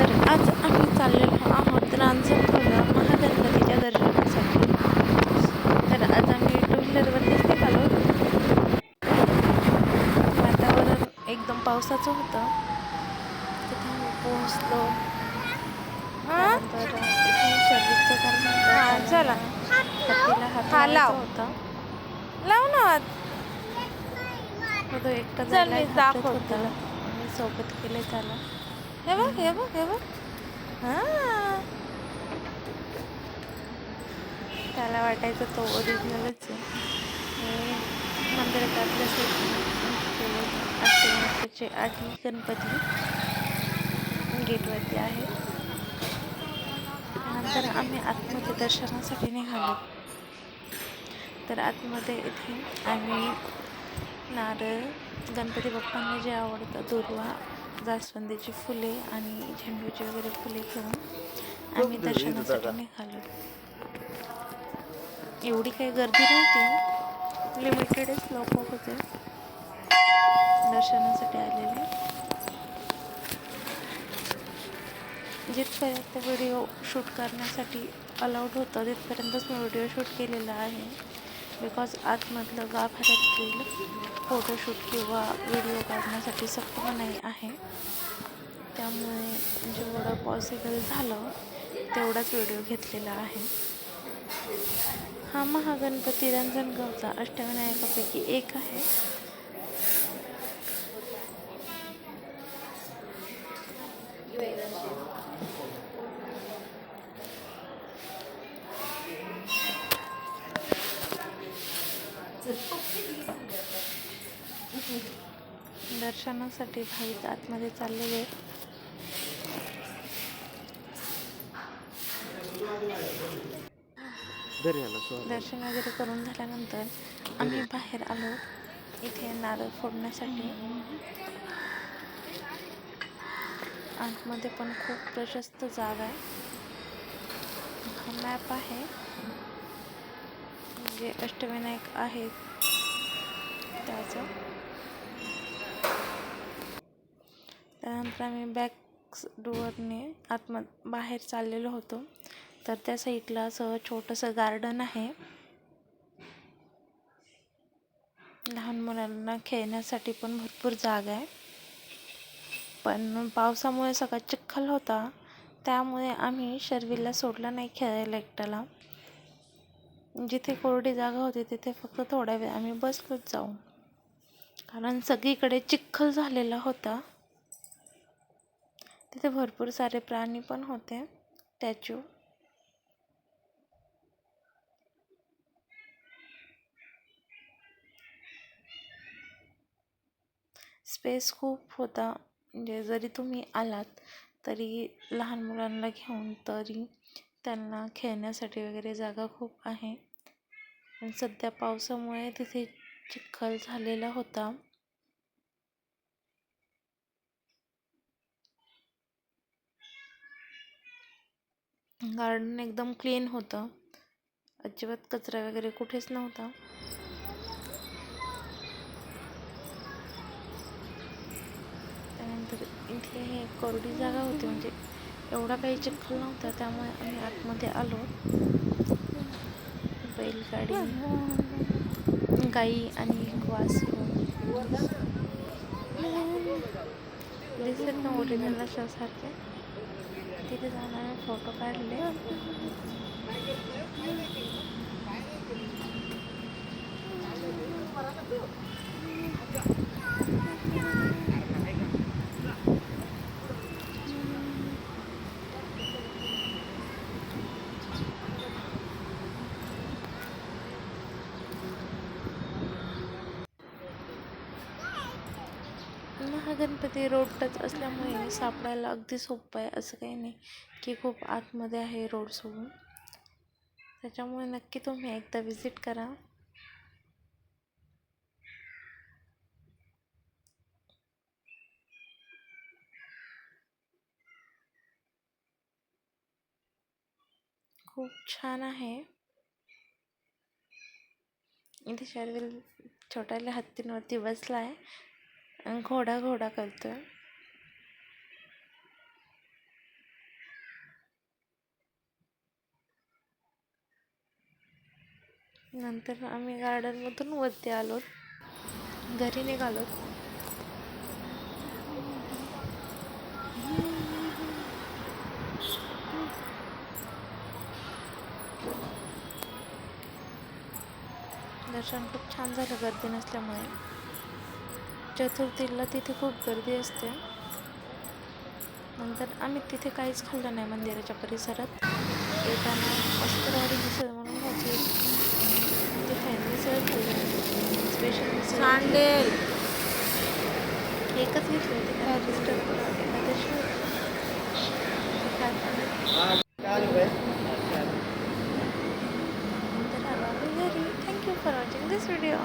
तर आज आम्ही चाललेलो आहोत रांजणगावला महागणपतीच्या दर्शनासाठी तर आज आम्ही टू व्हीलरवरतीच निघालो वातावरण एकदम पावसाचं होतं तिथे आम्ही पोहोचलो सर्विसचं होतं. हा, चला. हत्तीला हात हा, लाव. होता लाव ना तो एकटा होता. मी सोबत केले त्याला हे बघ हे बघ हे बघ. हां. त्याला वाटायचं तो ओरिजिनलच आहे. हे मंदिरात आपल्या गणपती गेटवरती आहे. नंतर आम्ही आतमध्ये दर्शनासाठी निघालो. तर आतमध्ये इथे आम्ही नारळ गणपती बाप्पांना जे आवडतं दुर्वा जास्वंदीची फुले आणि झेंडूची वगैरे फुले घेऊन आम्ही दर्शनासाठी निघालो. एवढी काही गर्दी नव्हती. लिमिटेडच लोक होते. दर्शनासाठी आलेले. जिथपर्यंत व्हिडिओ शूट करण्यासाठी अलाउड होतं तिथपर्यंतच मी व्हिडिओ शूट केलेला आहे. बिकॉज आतमधलं गाभाऱ्यातील फोटोशूट किंवा व्हिडिओ काढण्यासाठी सक्त मनाई आहे. त्यामुळे जेवढं पॉसिबल झालं तेवढाच व्हिडिओ घेतलेला आहे. हा महागणपती रंजनगावचा अष्टविनायकापैकी एक आहे. दर्शनासाठी भाविक आतमध्ये चाललेले दर्शन वगैरे करून झाल्यानंतर आम्ही बाहेर आलो. इथे नारळ फोडण्यासाठी. आतमध्ये पण खूप प्रशस्त जागा आहे. हा मॅप आहे. जे अष्टविनायक आहेत त्याचं. त्यानंतर आम्ही बॅक डोअरने आतम बाहेर चाललेलो होतो. तर त्या साईडला असं छोटंसं गार्डन आहे. लहान मुलांना खेळण्यासाठी पण भरपूर जागा आहे. पण पावसामुळे सगळा चिखल होता. त्यामुळे आम्ही शर्वीला सोडला नाही खेळायला एकट्याला. जिथे कोरडी जागा होती तिथे फक्त थोड्या वेळ आम्ही बसलोच जाऊ कारण सगळीकडे चिखल झालेला होता. तिथे भरपूर सारे प्राणी पण होते. स्टॅच्यू. स्पेस खूप होता. म्हणजे जरी तुम्ही आलात तरी लहान मुलांना घेऊन तरी त्यांना खेळण्यासाठी वगैरे जागा खूप आहे. पण सध्या पावसामुळे तिथे चिखल झालेला होता. गार्डन एकदम क्लीन होतं. अजिबात कचरा वगैरे कुठेच नव्हता. त्यानंतर इथे हे कोरडी जागा होती म्हणजे एवढा काही चिखल नव्हता त्यामुळे आम्ही आतमध्ये आलो. बैलगाडी. गाई आणि वास दिसत ना ओरिजिनल अशासारखे तिथे जाऊन आम्ही फोटो काढले. महागणपती रोड टच असल्यामुळे सापडायला अगदी सोपं आहे, असं काही नाही की खूप आतमध्ये आहे रोड सोडून. त्याच्यामुळे नक्की तुम्ही एकदा विज़िट करा. खूप छान आहे. इथे शर्विल छोट्याल्या हत्तींवरती बसला आहे घोडा घोडा करतो आहे नंतर आम्ही गार्डनमधून वरती आलो. घरी निघालो. दर्शन खूप छान झालं गर्दी नसल्यामुळे. चतुर्थीला तिथे खूप गर्दी असते. नंतर आम्ही तिथे काहीच खाल्लं नाही मंदिराच्या परिसरात. येताना वस्त्रवाडी मिसळ म्हणून होती तिथे मिसळ खाल्ली. स्पेशल मिसळ सांडेल एकच घेतली होती. खाताना नंतर आलो घरी. Thank you for watching this video